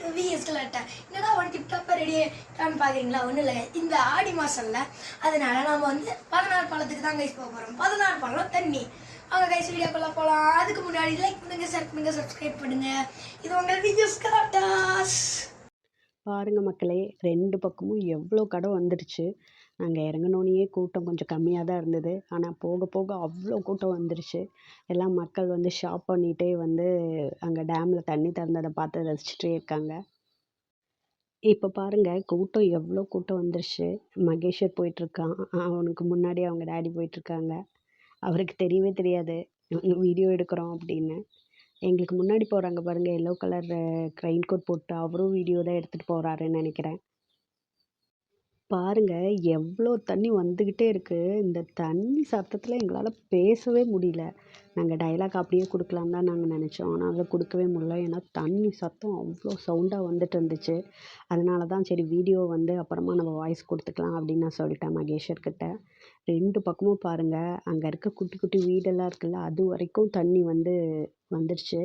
To vs கலாட்டா என்னடா உனக்கு டிப்டாப்பாக ரெடி ஆகிட்டான்னு பார்க்குறீங்களா ஒன்றும் இல்லை இந்த ஆடி மாதம்ல அதனால நம்ம வந்து பதினாறு பழத்துக்கு தான் கைஸ் போக போகிறோம் பதினாறு பழம் தண்ணி. அவங்க கைஸ் வீடியோக்குள்ளே போகலாம் அதுக்கு முன்னாடி லைக் பண்ணுங்க ஷேர் பண்ணுங்க சப்ஸ்கிரைப் பண்ணுங்க. இது உங்கள் விஎஸ் கலாட்டாஸ் பாருங்க மக்களே ரெண்டு பக்கமும் எவ்வளோ கடை வந்துடுச்சு. நாங்கள் இறங்குனோனையே கூட்டம் கொஞ்சம் கம்மியாக தான் இருந்தது. ஆனால் போக போக அவ்வளோ கூட்டம் வந்துருச்சு. எல்லாம் மக்கள் வந்து ஷாப் பண்ணிகிட்டே வந்து அங்கே டேமில் தண்ணி திறந்ததை பார்த்து ரசிச்சுட்டே இருக்காங்க. இப்போ பாருங்க கூட்டம் எவ்வளோ கூட்டம் வந்துருச்சு. மகேஷர் போயிட்டுருக்கான். அவனுக்கு முன்னாடி அவங்க டேடி போயிட்டுருக்காங்க. அவருக்கு தெரியவே தெரியாது. வீடியோ எடுக்கிறோம் அப்படின்னு. எங்களுக்கு முன்னாடி போகிறாங்க பாருங்கள் எல்லோ கலர் ரெயின் கோட் போட்டு அவரும் வீடியோ தான் எடுத்துகிட்டு போகிறாருன்னு நினைக்கிறேன். பாருங்கள் எவ்வளோ தண்ணி வந்துக்கிட்டே இருக்குது இந்த தண்ணி சத்தத்தில் எங்களால் பேசவே முடியல. நாங்கள் டைலாக் அப்படியே கொடுக்கலான்னு தான் நாங்கள் நினச்சோம். ஆனால் அதை கொடுக்கவே முடியல. ஏன்னா தண்ணி சத்தம் அவ்வளோ சவுண்டாக வந்துட்டு இருந்துச்சு. அதனால தான் சரி வீடியோ வந்து அப்புறமா நம்ம வாய்ஸ் கொடுத்துக்கலாம் அப்படின்னு நான் சொல்லிட்டேன் மகேஷர்கிட்ட ரெண்டு பக்கமும் பாருங்கள் அங்கே இருக்க குட்டி குட்டி வீடெல்லாம் இருக்குல்ல அது வரைக்கும் தண்ணி வந்து வந்துடுச்சு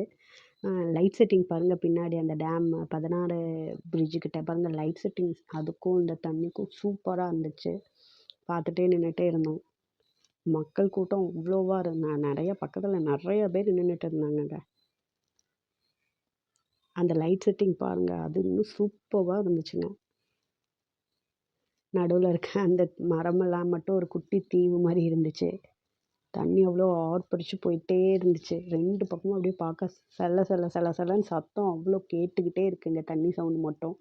லைட் செட்டிங் பாருங்கள் பின்னாடி அந்த டேம் பதினாறு bridge கிட்ட பாருங்கள் லைட் செட்டிங்ஸ் அதுக்கும் இந்த தண்ணிக்கும் சூப்பராக இருந்துச்சு. பார்த்துட்டே நின்றுட்டே இருந்தோம். மக்கள் கூட்டம் இவ்வளோவா இருந்தா நிறைய பக்கத்தில் நிறைய பேர் நின்றுட்டு இருந்தாங்கங்க. அந்த லைட் செட்டிங் பாருங்கள் அது இன்னும் சூப்பராக இருந்துச்சுங்க. நடுவில் இருக்க அந்த மரமெல்லாம் மட்டும் ஒரு குட்டி தீவு மாதிரி இருந்துச்சு. தண்ணி அவ்வளோ ஆர்ப்பரித்து போயிட்டே இருந்துச்சு. ரெண்டு பக்கமும் அப்படியே பார்க்க சல சல சல சலன்னு சத்தம் அவ்வளோ கேட்டுக்கிட்டே இருக்குங்க தண்ணி சவுண்டு மட்டும்.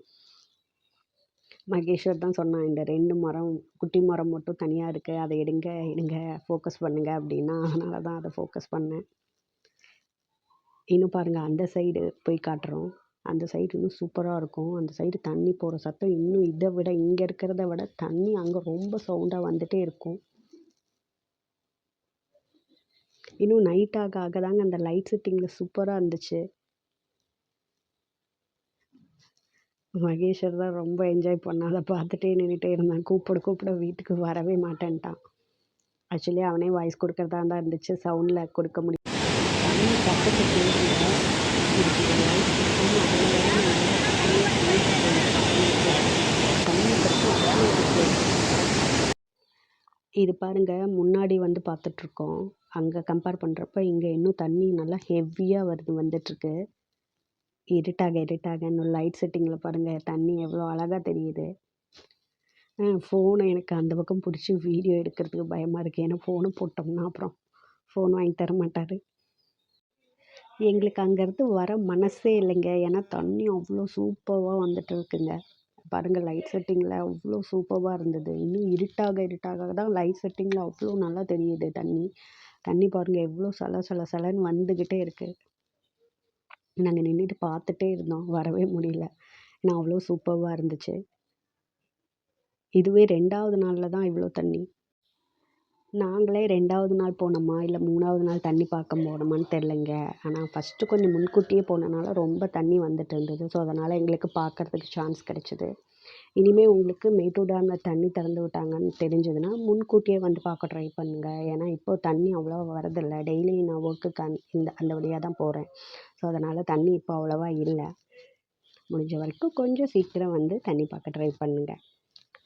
மகேஸ்வர் தான் சொன்னான் இந்த ரெண்டு மரம் குட்டி மரம் மட்டும் தனியாக இருக்குது அதை எடுங்க எடுங்க ஃபோக்கஸ் பண்ணுங்கள் அப்படின்னா அதனால தான் அதை ஃபோக்கஸ் பண்ணேன். இன்னும் பாருங்கள் அந்த சைடு போய் காட்டுறோம். அந்த சைடு இன்னும் சூப்பராக இருக்கும். அந்த சைடு தண்ணி போகிற சத்தம் இன்னும் இதை விட இங்கே இருக்கிறத விட தண்ணி அங்கே ரொம்ப சவுண்டாக வந்துகிட்டே இருக்கும். இன்னும் நைட் ஆக ஆக தாங்க அந்த லைட் செட்டிங்கில் சூப்பராக இருந்துச்சு. மகேஷர் தான் ரொம்ப என்ஜாய் பண்ணான் அதை பார்த்துட்டே நின்றுட்டே இருந்தான். கூப்பிட கூப்பிட வீட்டுக்கு வரவே மாட்டேன்ட்டான். ஆக்சுவலி அவனே வாய்ஸ் கொடுக்கறதா தான் இருந்துச்சு. சவுண்டில் கொடுக்க முடியும் பக்கத்து சத்தத்தை கேளுங்க. இதுக்கு ஒரு light system, அதுல வேற நிறைய தண்ணி சத்தம் அவ்வளோ இருக்கு. இது பாருங்க முன்னாடி வந்து பார்த்துட்ருக்கோம். அங்கே கம்பேர் பண்ணுறப்ப இங்கே இன்னும் தண்ணி நல்லா ஹெவியாக வருது வந்துட்டுருக்கு இருட்டாக இருட்டாக இன்னும் லைட் செட்டிங்கில் பாருங்கள் தண்ணி எவ்வளோ அழகாக தெரியுது. ஃபோனை எனக்கு அந்த பக்கம் பிடிச்சி வீடியோ எடுக்கிறதுக்கு பயமாக இருக்குது ஏன்னா ஃபோனை போட்டோம்னா அப்புறம் ஃபோன் வாங்கி தர மாட்டார். எங்களுக்கு அங்கேருந்து வர மனசே இல்லைங்க. ஏன்னா தண்ணி அவ்வளோ சூப்பராக வந்துட்டு இருக்குங்க பாருங்கள் லைட் செட்டிங்கில் அவ்வளோ சூப்பராக இருந்தது. இன்னும் இருட்டாக இருட்டாக தான் லைட் செட்டிங்கில் அவ்வளோ நல்லா தெரியுது தண்ணி. தண்ணி பாருங்கள் எவ்வளோ சல சல சலன்னு வந்துக்கிட்டே இருக்குது நாங்கள் நின்றுட்டு பார்த்துட்டே இருந்தோம் வரவே முடியல. ஏன்னா அவ்வளோ சூப்பராக இருந்துச்சு. இதுவே ரெண்டாவது நாளில் தான் இவ்வளோ தண்ணி. நாங்களே ரெண்டாவது நாள் போனோமா? இல்லை மூணாவது நாள் தண்ணி பார்க்க போனோமான்னு தெரிலங்க ஆனால் ஃபஸ்ட்டு கொஞ்சம் முன்கூட்டியே போனனால ரொம்ப தண்ணி வந்துட்டு இருந்தது. ஸோ அதனால் எங்களுக்கு பார்க்கறதுக்கு சான்ஸ் கிடச்சிது. இனிமேல் உங்களுக்கு மேட்டூர் டேமில் தண்ணி திறந்து விட்டாங்கன்னு தெரிஞ்சதுன்னா முன்கூட்டியே வந்து பார்க்க ட்ரை பண்ணுங்கள் ஏன்னா இப்போ தண்ணி அவ்வளோவா வரதில்லை. டெய்லி நான் ஒர்க்குக்கு அந் இந்த அந்த வழியாக தான் போகிறேன் ஸோ அதனால் தண்ணி இப்போ அவ்வளோவா இல்லை. முடிஞ்ச வரைக்கும் கொஞ்சம் சீக்கிரம் வந்து தண்ணி பார்க்க ட்ரை பண்ணுங்கள்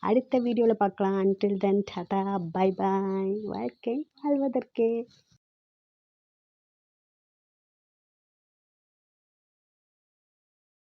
அடுத்த வீடியோவில் பார்க்கலாம். Until then tata bye bye வாழ்க்கை வாழ்வதற்கே.